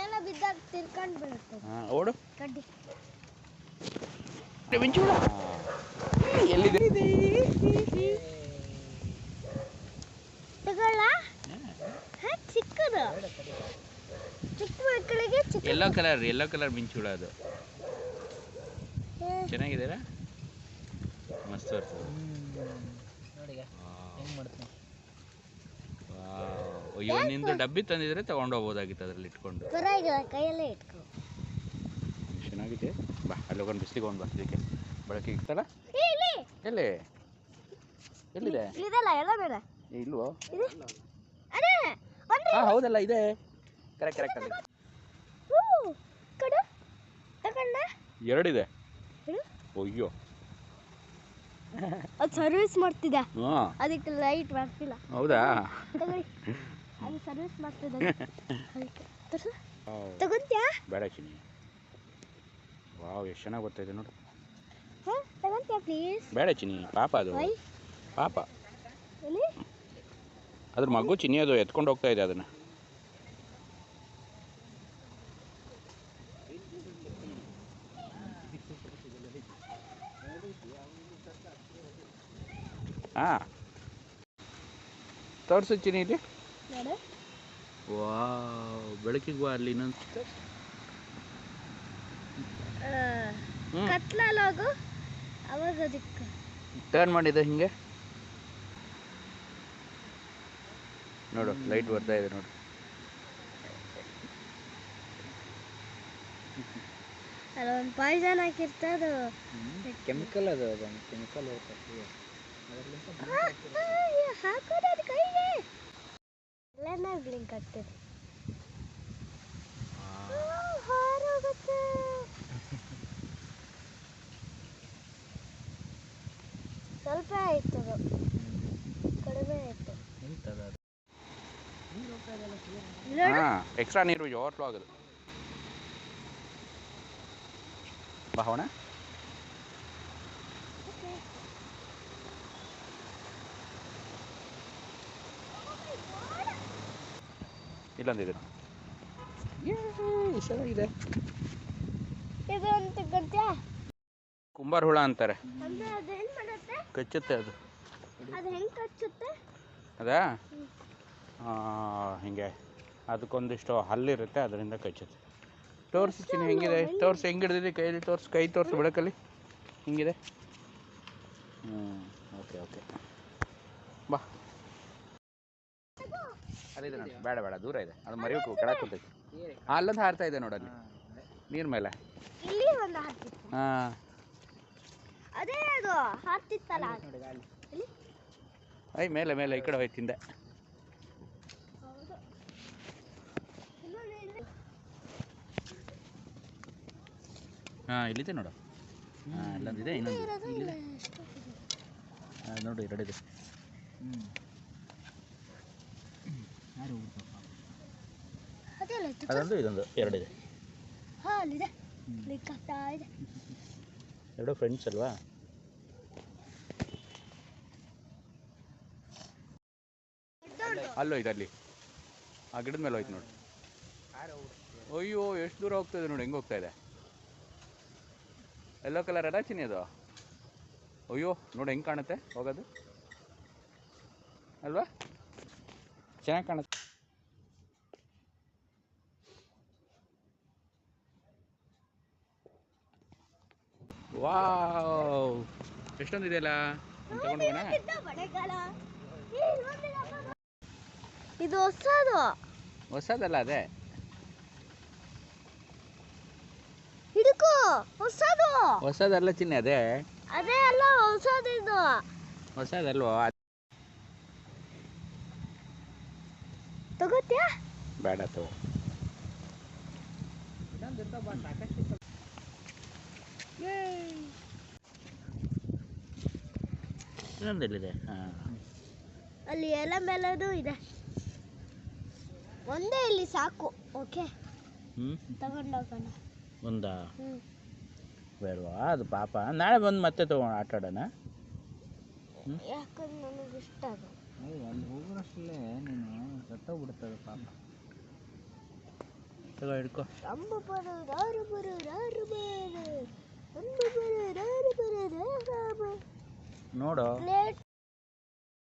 ಮೇಲೆ ಬಿದ್ದಾಗ ತಿರ್ಕೊಂಡು ಬೀಳುತ್ತೆ. ಹಾಂ ಓಡು. ಕಡ್ಡಿ. ಮಿಂಚುಳ ಎಲ್ಲಿದೆ? ತಗೊಳ್ಳ ಹಾ, ಚಿಕ್ಕದು. ಚಿಕ್ಕ ಮಕ್ಕಳಿಗೆ ಚಿಕ್ಕ ಎಲ್ಲೋ ಕಲರ್ ಎಲ್ಲೋ ಕಲರ್ ಮಿಂಚುಳ ಅದು. ಚೆನ್ನಾಗಿದಾರ ಚೆನ್ನಾಗಿದೆಯಲ್ಲ? ಮಸ್ತ್ ಬರ್ತದೆ. ನೋಡಿ ಹೆಂಗ್ ಮಾಡ್ತೀನಿ? ಅಯ್ಯೋ ನಿಂದು ಡಬ್ಬಿ ತಂದಿದ್ರೆ ತಗೊಂಡೋಗ್ಬೋದಾಗಿತ್ತು ಅದ್ರಲ್ಲಿ ಇಟ್ಕೊಂಡು. ಪರವಾಗಿಲ್ಲ ಕೈಯಲ್ಲೇ ಇಟ್ಕೊ. ಚೆನ್ನಾಗಿದೆ ಬಾ ಅಲ್ಲಿ ಹೋಗೋಣ ಬಿಸಿಲಿಗೆ ಹೋಗೋಣ ಬರ್ತಿದ್ದಕ್ಕೆ ಬಳಕೆ ಬೆಳಕಿಗೆ ಇರ್ತಲ್ಲ ಇಲ್ಲಿ. ಎಲ್ಲಿ? ಎಲ್ಲಿದೆ? ಇದಲ್ಲ ಎಲ್ಲ ಬೇಡ ಇಲ್ವೋ? ಒಂದು. ಹಾಂ ಹೌದಲ್ಲ ಇದೆ. ಕರೆಕ್ಟ್ ಕರೆಕ್ಟ್ ಅಲ್ಲಿ ತಗೊಂಡ. ಎರಡಿದೆ. ಅಯ್ಯೋ. ಅದು ಸರ್ವಿಸ್ ಮಾಡ್ತಿದ್ದೆ ಹಾಂ. ಅದಕ್ಕೆ ಲೈಟ್ ಬರ್ತಿಲ್ಲ ಹೌದಾ? ಅದು ಸರ್ವಿಸ್ ಮಾಡ್ತಿದ್ದೆ ಅದಕ್ಕೆ. ತರ್ಸು. ತಗೊಂತ್ಯಾ? ಬೇಡ ಚಿನ್ನಿ. ವಾವ್ ಎಷ್ಟು ಚೆನ್ನಾಗಿ ಬರ್ತಾಯಿದೆ ನೋಡು. ಹಾಂ ತಗೊಂತ್ಯಾ ಪ್ಲೀಸ್ ಬೇಡ ಚಿನ್ನಿ ಪಾಪ ಅದು. ಪಾಪ. ಎಲ್ಲಿ? ಅದ್ರ ಮಗು ಚಿನ್ನಿ ಅದು ಎತ್ಕೊಂಡು ಹೋಗ್ತಾ ಇದೆ ಅದನ್ನ. ಹಾಂ. ತೋರಿಸು ಚಿನ್ನಿ ಇಲ್ಲಿ. ವಾವ್ ಬೆಳಕಿಗೆ ಬಾ ಅಲ್ಲಿ ಇನ್ನೊಂದು ಹ್ಞೂ ಕತ್ಲಲ್ಲಿ ಹೋಗು. ಅವಾಗ ಅದಕ್ಕೆ. ಟರ್ನ್ ಮಾಡಿದೆ ಹಿಂಗೆ. ನೋಡು ಲೈಟ್ ಬರ್ತಾ ಇದೆ ನೋಡು. ಅಲ್ಲೊಂದು ಪಾಯ್ಸನ್ ಹಾಕಿರ್ತದು ಕೆಮಿಕಲ್ ಅದು. ಅದು ಕೆಮಿಕಲ್ ಹಾಕೋದು ಅದು ಎಲ್ಲನ ಬ್ಲಿಂಕ್ ಆಗ್ತದೆ. ಸ್ವಲ್ಪ ಆಯ್ತು ಕಡಿಮೆ ಆಯ್ತು. ಎಕ್ಸ್ಟ್ರಾ ನೀರು ಓವರ್ಫ್ಲೋ ಆಗೋದು. ಬಾ ಇಲ್ಲೊಂದಿದೆ ಚೆನ್ನಾಗಿದೆ. ಇದು ಅಂತ ಗೊತ್ತಾ ಕುಂಬಾರ ಹುಳ ಅಂತಾರೆ. ಕಚ್ಚುತ್ತೆ ಅದು. ಅದು ಹೆಂಗ್ ಕಚ್ಚುತ್ತೆ? ಅದಾ? ಆ, ಹಿಂಗೆ ಅದಕ್ಕೊಂದಿಷ್ಟು ಹಲ್ಲಿರುತ್ತೆ ಅದರಿಂದ ಕಚ್ಚುತ್ತೆ. ತೋರಿಸಿ ಚಿನ್ನ ಹೆಂಗಿದೆ? ತೋರಿಸಿ ಹೆಂಗೆ ಹಿಡಿದಿದೆ ಕೈಯಲ್ಲಿ? ತೋರಿಸಿ ಕೈ ತೋರಿಸಿ ಬೆಳಕಲ್ಲಿ. ಹಿಂಗಿದೆ? ಹ್ಞೂ ಓಕೆ ಓಕೆ. ಬಾ. ಅಲ್ಲಿದೆ ನೋಡಿ. ಬೇಡ ಬೇಡ ದೂರ ಇದೆ. ಅದು ಮರಿಬೇಕು ಕೆಳಕ್ಕೆ ಕೂತೈತಿ. ಅಲ್ಲೊಂದು ಹಾರ್ತಾ ಇದೆ ನೋಡಲ್ಲಿ ನೀರ್ ಮೇಲೆ. ಇಲ್ಲಿ ಒಂದು ಹಾಕಿತ್ತು ಹಾಂ. ಅದೇ ಅದು ಹಾಕ್ತಿತ್ತಲ್ಲ ಇಲ್ಲಿ? ಐ ಮೇಲೆ ಮೇಲೆ ಈ ಕಡೆ ಹೋಯ್ತು ಹಾ ಇಲ್ಲಿದೆ ನೋಡು. ಹಾ ಇಲ್ಲೊಂದಿದೆ ಇನ್ನೊಂದು ಇಲ್ಲಿದೆ? ನೋಡು ಎರಡಿದೆ ಹ್ಞೂ ಅದೊಂದು ಇದೊಂದು ಎರಡಿದೆ. ಹಾ ಅಲ್ಲಿದೆ ಕ್ಲಿಕ್ ಇದೆ. ಎರಡು ಫ್ರೆಂಡ್ಸ್ ಅಲ್ವಾ? ಅಲ್ಲೋಯ್ತು ಅಲ್ಲಿ. ಆ ಗಿಡದ ಮೇಲೆ ಹೋಯ್ತು ನೋಡಿ. ಅಯ್ಯೋ ಎಷ್ಟು ದೂರ ಹೋಗ್ತಾ ಇದೆ ನೋಡಿ ಹೆಂಗೆ ಹೋಗ್ತಾ ಇದೆ? ಎಲ್ಲೋ ಕಲರ್ ಅಲ್ಲ ಚಿನ್ನಿ ಅದು? ಅಯ್ಯೋ ನೋಡಿ ಹೆಂಗೆ ಕಾಣುತ್ತೆ ಹೋಗೋದು? ಅಲ್ವಾ? ಚೆನ್ನಾಗಿ ಕಾಣುತ್ತೆ. ವಾವ್. ಎಷ್ಟೊಂದಿದೆಯಲ್ಲ. ಇದು ಹೊಸದು. ಹೊಸದಲ್ಲ ಅದೇ. ಹಿಡ್ಕೋ ಹೊಸದು. ಹೊಸದಲ್ಲ ಚಿನ್ನ ಅದೇ. ಅದೇ ಅಲ್ಲ ಹೊಸದು ಇದು. ಹೊಸದಲ್ವೋ? ತಗೋತ್ಯಾ? ಬೇಡ ತಗೋ. ಇರ್ತಾವ ಇನ್ನೊಂದೆಲ್ಲಿದೆ? ಹಾಂ. ಅಲ್ಲಿ ಎಲ್ಲ ಮೇಲದು ಇದೆ. ಒಂದೇ ಇಲ್ಲಿ ಸಾಕು ಓಕೆ? ಹ್ಞೂ ತಗೊಂಡೋಗೋಣ. ಒಂದಾ? ಹ್ಞೂ ಬೇಡವಾ? ಅದು ಪಾಪ. ನಾಳೆ ಬಂದು ಮತ್ತೆ ತಗೊಂಡು ಆಟ ಆಡೋಣ. ಯಾಕಂದ್ರೆ ನನಗೆ ಇಷ್ಟ ಅದು ಅಲ್ಲಿ ಹೋಗೋಷ್ಟಲ್ಲೇ ನೀನು ಸತ್ತೋಗ್ಬಿಡ್ತದೆ ಪಾಪ. ತಗೋ ಹಿಡ್ಕೋ. ಅಂಬ ಬರೋರು ರಾರು ಬರೋರು ರಾರು ಬರು. ನೋಡು.